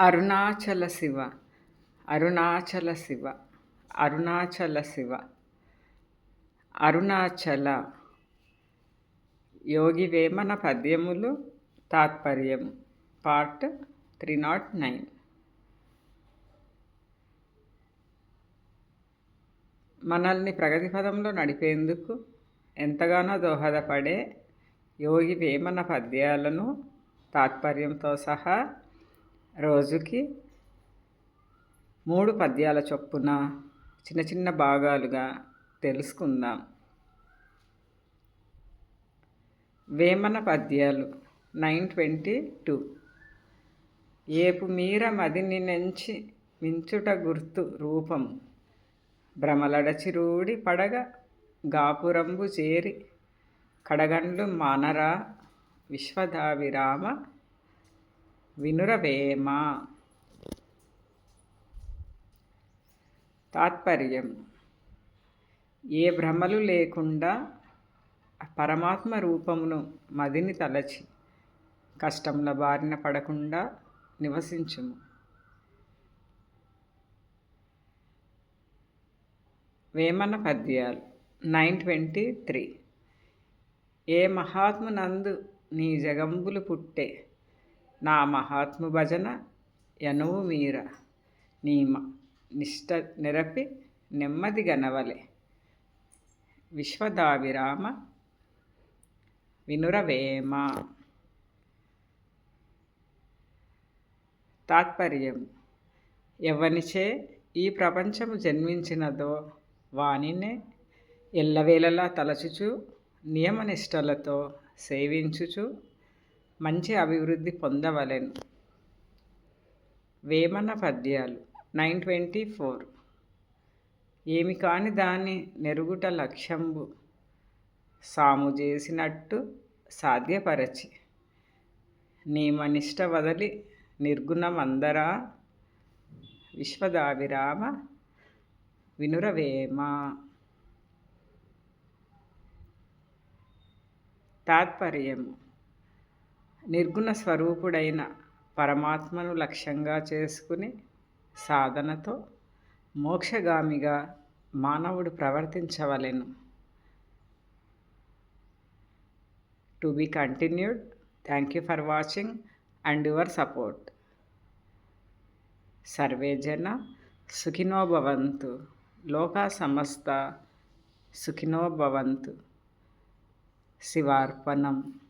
అరుణాచల శివ. అరుణాచల శివ. అరుణాచల శివ. అరుణాచల. యోగి వేమన పద్యములు తాత్పర్యం. Part three nought nine. మనల్ని ప్రగతి పదంలో నడిపేందుకు ఎంతగానో దోహదపడే యోగి వేమన పద్యాలను తాత్పర్యంతో సహా రోజుకి మూడు పద్యాల చొప్పున చిన్న చిన్న భాగాలుగా తెలుసుకుందాం. వేమన పద్యాలు నైన్ ట్వంటీ టూ. ఏపు మీర మదిని నెంచి మించుట గుర్తు రూపం. భ్రమలడచిరూడి పడగ గాపురంబు చేరి కడగండ్లు మానరా విశ్వదావిరామ వినురవేమ తాత్పర్యం. ఏ భ్రమలు లేకుండా పరమాత్మ రూపమును మదిని తలచి కష్టముల బారిన పడకుండా నివసించుము. వేమన పద్యాలు నైన్ ట్వంటీ త్రీ. ఏ మహాత్మునందు నీ జగంబులు పుట్టే నా మహాత్మ భజన యనువు మీర నీ నిష్ట నిరపి నెమ్మది గనవలే. విశ్వదావిరామ వినురవేమ. తాత్పర్యం. ఎవనిచే ఈ ప్రపంచము జన్మించినదో వానినే ఎల్లవేళలా తలచుచు నియమనిష్టలతో సేవించుచు మంచి అభివృద్ధి పొందవలెను. వేమన పద్యాలు నైన్ ట్వంటీ ఫోర్. ఏమి కాని దాన్ని నెరుగుట లక్ష్యంబు సాము చేసినట్టు సాధ్యపరచి. నియమనిష్ట వదలి నిర్గుణమందరా? విశ్వదావిరామ వినురవేమ? తాత్పర్యము నిర్గుణ స్వరూపుడైన పరమాత్మను లక్ష్యంగా చేసుకుని సాధనతో మోక్షగామిగా మానవుడు ప్రవర్తించవలెను. To be continued thank you for watching and your support. Survey జన సుఖినో భవంతు. లోకా సమస్త సుఖినో భవంతు. శివార్పణం.